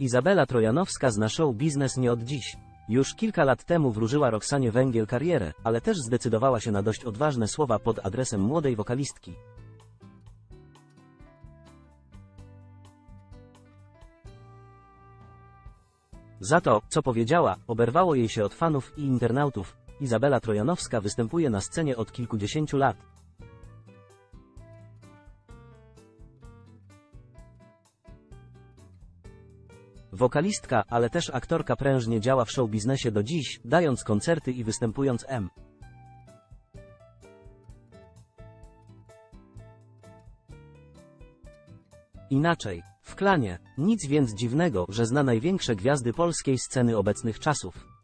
Izabela Trojanowska zna show biznes nie od dziś. Już kilka lat temu wróżyła Roxanie Węgiel karierę, ale też zdecydowała się na dość odważne słowa pod adresem młodej wokalistki. Za to, co powiedziała, oberwało jej się od fanów i internautów. Izabela Trojanowska występuje na scenie od kilkudziesięciu lat. Wokalistka, ale też aktorka prężnie działa w show biznesie do dziś, dając koncerty i występując M. Inaczej, w klanie, nic więc dziwnego, że zna największe gwiazdy polskiej sceny obecnych czasów.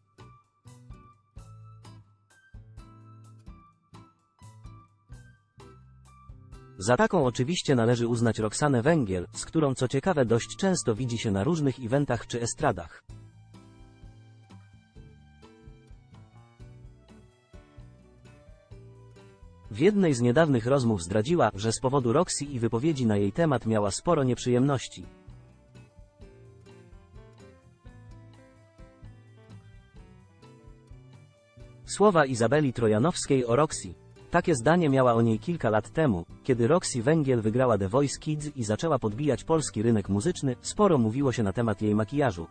Za taką oczywiście należy uznać Roxanę Węgiel, z którą co ciekawe dość często widzi się na różnych eventach czy estradach. W jednej z niedawnych rozmów zdradziła, że z powodu Roxy i wypowiedzi na jej temat miała sporo nieprzyjemności. Słowa Izabeli Trojanowskiej o Roxy. Takie zdanie miała o niej kilka lat temu, kiedy Roxy Węgiel wygrała The Voice Kids i zaczęła podbijać polski rynek muzyczny, sporo mówiło się na temat jej makijażu.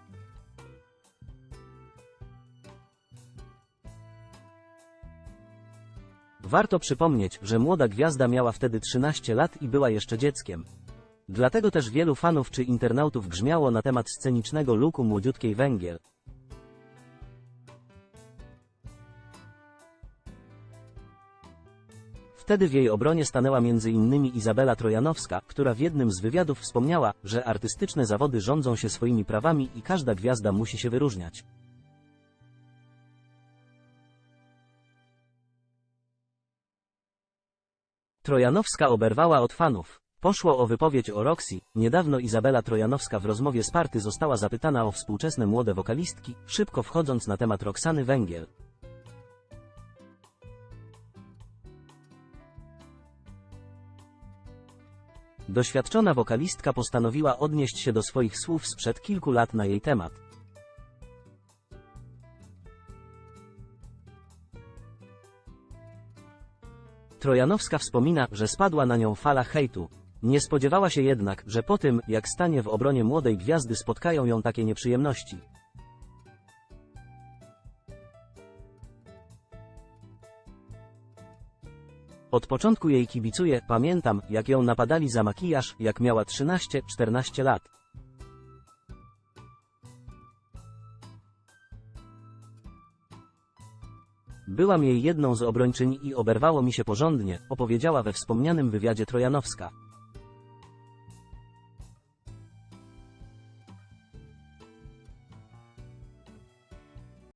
Warto przypomnieć, że młoda gwiazda miała wtedy 13 lat i była jeszcze dzieckiem. Dlatego też wielu fanów czy internautów grzmiało na temat scenicznego looku młodziutkiej Węgiel. Wtedy w jej obronie stanęła m.in. Izabela Trojanowska, która w jednym z wywiadów wspomniała, że artystyczne zawody rządzą się swoimi prawami i każda gwiazda musi się wyróżniać. Trojanowska oberwała od fanów. Poszło o wypowiedź o Roxy. Niedawno Izabela Trojanowska w rozmowie z Party została zapytana o współczesne młode wokalistki, szybko wchodząc na temat Roxany Węgiel. Doświadczona wokalistka postanowiła odnieść się do swoich słów sprzed kilku lat na jej temat. Trojanowska wspomina, że spadła na nią fala hejtu. Nie spodziewała się jednak, że po tym, jak stanie w obronie młodej gwiazdy spotkają ją takie nieprzyjemności. Od początku jej kibicuję, pamiętam, jak ją napadali za makijaż, jak miała 13-14 lat. Byłam jej jedną z obrończyń i oberwało mi się porządnie, opowiedziała we wspomnianym wywiadzie Trojanowska.